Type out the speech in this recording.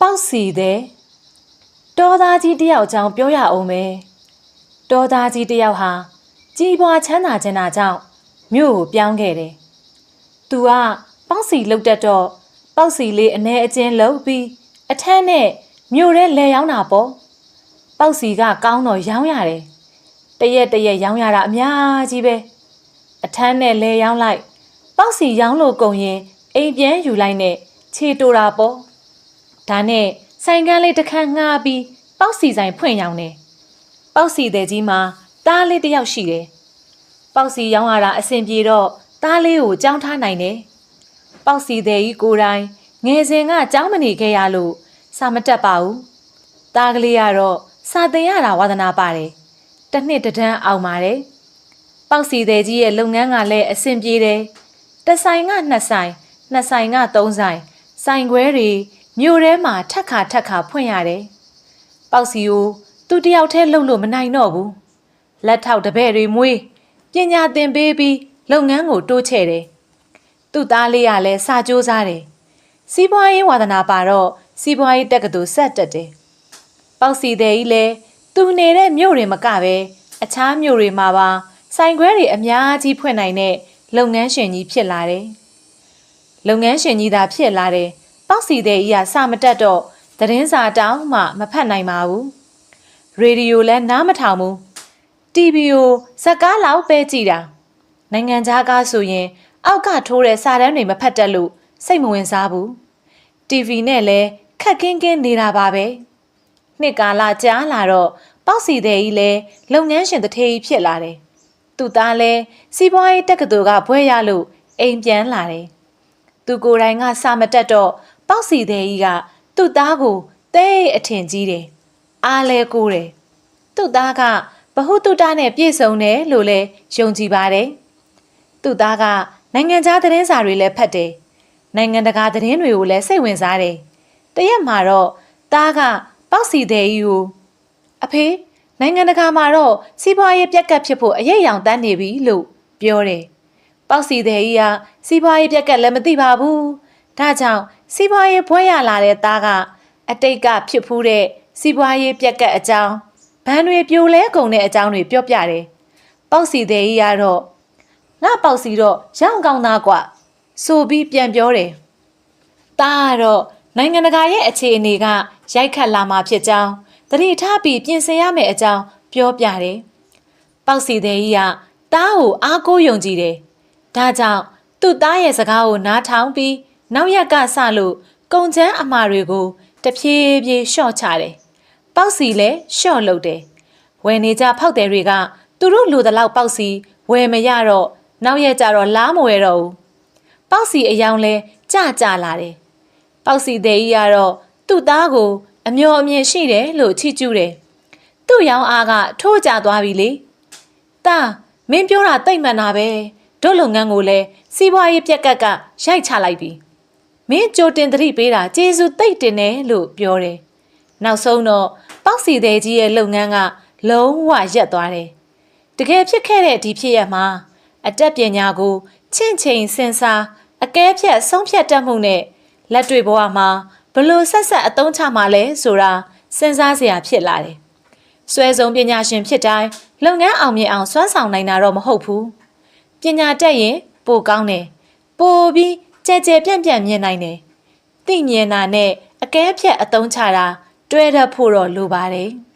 ပေါက်စီတဲ့တောသားကြီးတယောက်အကြောင်းပြောရအောင်မယ်တောသားကြီးတယောက်ဟာကြီးပွားချမ်းသာခြင်းနာကြောင့်မြို့ကိုပြောင်းခဲ့တယ်။ "तू ကပေါက်စီလုတ်တတ်တော့ပေါက်စီလေးအ ਨੇ အချင်းလုတ်ပြီးအထက်နဲ့မြို့ထဲလဲရောင်းတာပေါ့။ပေါက်စီကကောင်းတော့ရောင်းရတယ်။တရက်တရက်ရောင်းရတာအများကြီးပဲ။အထက်နဲ့လဲရောင်းလိုက် ပေါက်စီရောင်းလို့ကုန်ရင်အိမ်ပြန်ယူလိုက်နဲ့ခြေတူတာပေါ့။ ဒါနဲ့ဆိုင်ကန်းလေးတစ်ခန်းငှားပြီးပေါက်စီဆိုင်ဖွင့်ရောင်းတယ်။ပေါက်စီတဲ့ကြီးမှာတားလေးတစ်ယောက်ရှိတယ်။ပေါက်စီရောင်းရတာအဆင်ပြေတော့တားလေးကိုကြောင်းထားနိုင်တယ်။ပေါက်စီတဲ့ကြီးကိုယ်တိုင်ငယ်စဉ်ကကြောင်းမနေခဲ့ရလို့စာမတက်ပါဘူး။တားကလေးကတော့စာသင်ရတာဝါသနာပါတယ်။တစ်နှစ်တစ်တန်းအောင်ပါတယ်။ပေါက်စီတဲ့ကြီးရဲ့လုပ်ငန်းကလည်းအဆင်ပြေတယ်။တစ်ဆိုင်ကနှစ်ဆိုင်နှစ်ဆိုင်ကသုံးဆိုင်ဆိုင်ခွဲတွေ မြို့ထဲမှာထက်ခါထက်ခါဖွင့်ရတယ်။ပေါက်စီကိုသူတယောက်တည်းလှုပ်လို့မနိုင်တော့ဘူး။လက်ထောက်တပည့်တွေမွေးပညာသင်ပေးပြီးလုပ်ငန်းကိုတိုးချဲ့တယ်။သူ့သားလေးကလည်းစာကြိုးစားတယ်။စီးပွားရေးဝါသနာပါတော့စီးပွားရေးတက္ကသိုလ်ဆက်တက်တယ်။ပေါက်စီတဲ့ကြီးလည်းသူနေတဲ့မြို့တွေမကပဲအခြားမြို့တွေမှာပါဆိုင်ခွဲတွေအများကြီးဖွင့်နိုင်တဲ့လုပ်ငန်းရှင်ကြီးဖြစ်လာတယ်။လုပ်ငန်းရှင်ကြီးသာဖြစ်လာတယ်။ ပေါက်စီတဲ့ကြီးကစာမတက်တော့သတင်းစာတောင်းမှမဖတ်နိုင်ပါဘူး။ရေဒီယိုလည်းနားမထောင်ဘူး။ TV ကိုဇက်ကားလောက်ပဲကြည့်တာ။နိုင်ငံခြားကားဆိုရင် အောက်ကထိုးတဲ့စာတမ်းတွေမဖတ်တတ်လို့စိတ်မဝင်စားဘူး။ TV နဲ့လည်းခက်ကင်းကင်းနေတာပါပဲ။နှစ်ကာလကြာလာတော့ပေါက်စီတဲ့ကြီးလည်းလုပ်ငန်းရှင်တစ်ထေးကြီးဖြစ်လာတယ်။သူ့သားလည်းစီးပွားရေးတက္ကသိုလ်ကဘွဲရလို့အိမ်ပြန်လာတယ်။သူကိုယ်တိုင်ကစာမတက်တော့ ပေါက်စီတဲ့ကြီးကသူ့သားကိုတဲအထင်ကြီးတယ်။အားလဲကိုတယ်။သူ့သားကဘဟုတုတနဲ့ပြည့်စုံတယ်လို့လည်းယုံကြည်ပါတယ်။သူ့သားကနိုင်ငံခြားသတင်းစာတွေလည်းဖတ်တယ်။နိုင်ငံတကာသတင်းတွေကိုလည်းစိတ်ဝင်စားတယ်။တရက်မှာတော့သားကပေါက်စီတဲ့ကြီးကိုအဖေနိုင်ငံတကာမှာတော့စီးပွားရေးပြက်ကတ်ဖြစ်ဖို့အရေးရောင်တန်းနေပြီလို့ပြောတယ်။ပေါက်စီတဲ့ကြီးကစီးပွားရေးပြက်ကတ်လည်းမသိပါဘူး။ ဒါကြောင့်စီးပွားရေးဘွဲရလာတဲ့သားကအတိတ်ကဖြစ်ဖူးတဲ့စီးပွားရေးပြက်ကတ်အကြောင်းဘန်တွေပြိုလဲကုန်တဲ့အကြောင်းတွေပြောပြတယ်။ပေါက်စီတဲ့ကြီးကတော့ငါပေါက်စီတော့ရောင်ကောင်းသားกว่าဆိုပြီးပြန်ပြောတယ်။တားကတော့နိုင်ငံတကာရဲ့အခြေအနေကရိုက်ခတ်လာမှာဖြစ်ကြောင်းတတိထားပြီးပြင်ဆင်ရမယ့်အကြောင်းပြောပြတယ်။ပေါက်စီတဲ့ကြီးကတားကိုအားကိုးယုံကြည်တယ်။ဒါကြောင့်သူ့သားရဲ့စကားကိုနားထောင်ပြီး နောက်ရက်ကစလို့ကုံချမ်းအမှားတွေကိုတဖြည်းဖြည်းလျှော့ချတယ်။ပေါက်စီလည်းလျှော့လုပ်တယ်။ဝယ်နေကြဖောက်တယ်တွေကသူတို့လိုတလောက်ပေါက်စီဝယ်မရတော့နောက်ရက်ကျတော့လားမဝယ်တော့ဘူး။ပေါက်စီအယောင်လဲကြကြလာတယ်။ပေါက်စီတဲ့ကြီးကတော့သူ့သားကို အမျော်အမြင်ရှိတယ်လို့ချီးကျူးတယ်။သူ့ရောင်အားကထိုးကြသွားပြီလေ။တာမင်းပြောတာတိတ်မှန်တာပဲ။တို့လုပ်ငန်းကိုလည်းစီးပွားရေးပြက်ကတ်ကရိုက်ချလိုက်ပြီ။ မင်းကြိုတင်သတိပေးတာကျေးဇူးတိတ်တင်တယ်လို့ပြောတယ်။နောက်ဆုံးတော့ပေါက်စီတဲ့ကြီးရဲ့လုပ်ငန်းကလုံးဝရက်သွားတယ်။တကယ်ဖြစ်ခဲ့တဲ့ဒီဖြစ်ရမှာအတက်ပညာကိုချင့်ချိန်စင်စားအကဲဖြတ်ဆုံးဖြတ်တတ်မှုနဲ့လက်တွေ့ဘဝမှာဘလို့ဆက်ဆက်အသုံးချမှာလဲဆိုတာစဉ်းစားစရာဖြစ်လာတယ်။စွဲဆုံးပညာရှင်ဖြစ်တိုင်းလုပ်ငန်းအောင်မြင်အောင်စွမ်းဆောင်နိုင်တာတော့မဟုတ်ဘူး။ပညာတက်ရင်ပိုကောင်းတယ်။ပိုပြီး ကြဲကြဲပြန့်ပြန့်မြင်နိုင်တယ်။သိမြင်တာနဲ့အကဲဖြတ်အသုံးချတာ တွဲတတ်ဖို့တော့လိုပါတယ်။